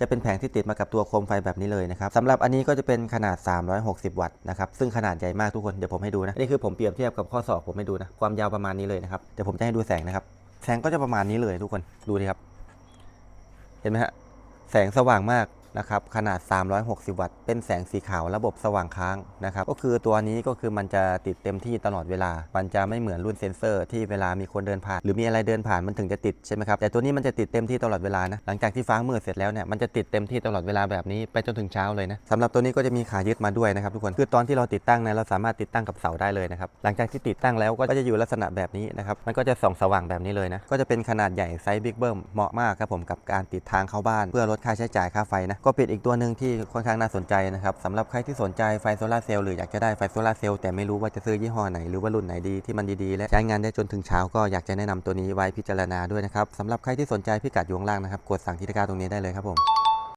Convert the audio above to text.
จะเป็นแผงที่ติดมากับตัวโคมไฟแบบนี้เลยนะครับสำหรับอันนี้ก็จะเป็นขนาด 360 วัตต์นะครับซึ่งขนาดใหญ่มากทุกคนเดี๋ยวผมให้ดูนะนี่คือผมเปรียบเทียบกับข้อศอกผมให้ดูนะความยาวประมาณนี้เลยนะครับเดี๋ยวผมจะให้ดูแสงนะครับแสงก็จะประมาณนี้เลยทุกคนดูดิครับ เห็นไหมฮะแสงสว่างมาก นะครับขนาด 360 วัตต์ เป็นแสงสีขาวระบบสว่างค้างนะครับก็คือตัวนี้ก็คือมันจะติดเต็มที่ตลอดเวลา มันจะไม่เหมือนรุ่นเซนเซอร์ที่เวลามีคนเดินผ่าน หรือมีอะไรเดินผ่านมันถึงจะติดใช่ไหมครับแต่ตัวนี้มันจะติดเต็มที่ตลอดเวลานะหลังจากที่ฟ้ามืดเสร็จแล้วเนี่ยมันจะติดเต็มที่ตลอดเวลาแบบนี้ไปจนถึงเช้าเลยนะสำหรับตัวนี้ก็จะมีขายึดมาด้วยนะครับทุกคนคือตอนที่เราติดตั้งเนี่ยเราสามารถติดตั้งกับเสาได้เลยนะครับหลังจากที่ติดตั้งแล้วก็จะอยู่ลักษณะแบบนี้นะครับมันก็จะส่องสว่างแบบนี้เลยนะก็จะเป็นขนาดใหญ่ไซส์บิ๊กเบิ้มเหมาะมากครับผมกับการติดทางเข้าบ้านเพื่อลดค่าใช้จ่ายค่าไฟนะก็เป็นอีกตัวหนึ่งที่ค่อนข้างน่าสนใจนะครับสำหรับใครที่สนใจไฟโซลาเซลล์หรืออยากจะได้ไฟโซลาเซลล์แต่ไม่รู้ว่าจะซื้อยี่ห้อไหนหรือว่ารุ่นไหนดีที่มันดีๆ และใช้งานได้จนถึงเช้าก็อยากจะแนะนำตัวนี้ไว้พิจารณาด้วยนะครับสำหรับใครที่สนใจพิกัดอยู่ข้างล่างนะครับกดสั่งที่ตะกร้าตรงนี้ได้เลยครับผม